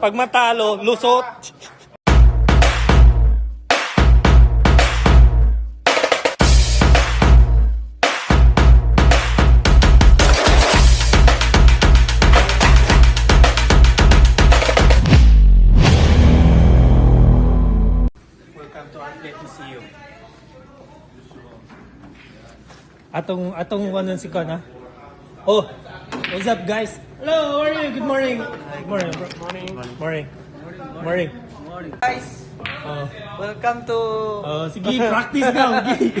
Pag matalo, lusot. Atong atong one si Kana. Oh, what's up guys? Hello, how are you? Good morning. Good morning. bro. Morning. Morning. Morning. Guys, Oh, welcome to oh sige, practice ka. Okay.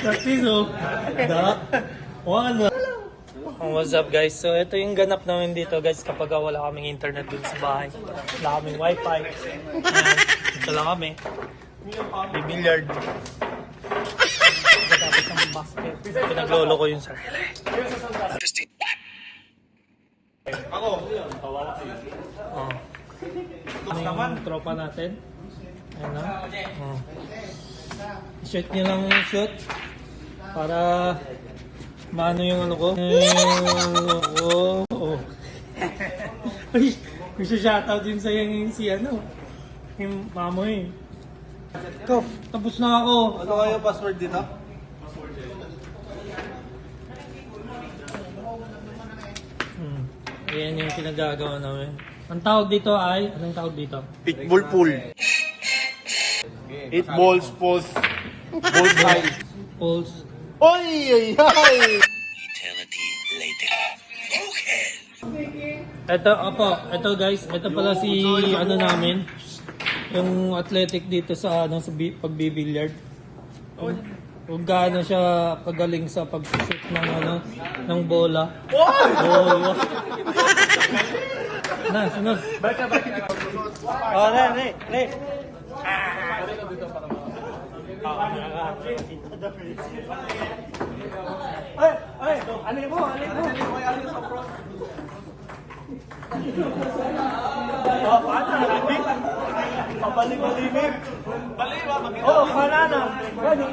practice oh. Da. One. Oh, what's up guys? So ito yung ganap namin dito guys kapag wala kaming internet dun sa bahay. Wala kaming wifi. Ayan, Ito lang kami. May basket. Pinaglolo ko yung sarili. Ako. Oh. Ano yung tropa natin? Ayan na. Oh. Shoot nyo lang yung shoot. Para maano yung ano ko. Oh, oh. Uy, gusto shoutout din sa yung si ano. Yung mamo eh. Ikaw, tapos na ako. Ano kayo password dito? Ayan yung pinagagawa namin. Ang tawag dito ay, anong tawag dito? Pitbull pool. Eight balls, balls, balls high. Pulse. Oy, ay, ay! Ito, opo, ito guys, ito pala si ano namin, yung athletic dito sa ano sa bi- pagbibilyard. Kung, kung gaano siya kagaling sa pag-shoot ng ano ng bola. Oh! na, sunod. Oh, ne, ne, ne. Ay, ay, alin mo, alin mo. Oh, paano? Alibig? Pabalik-alibig? Balik ba? Oo, banana. Gani.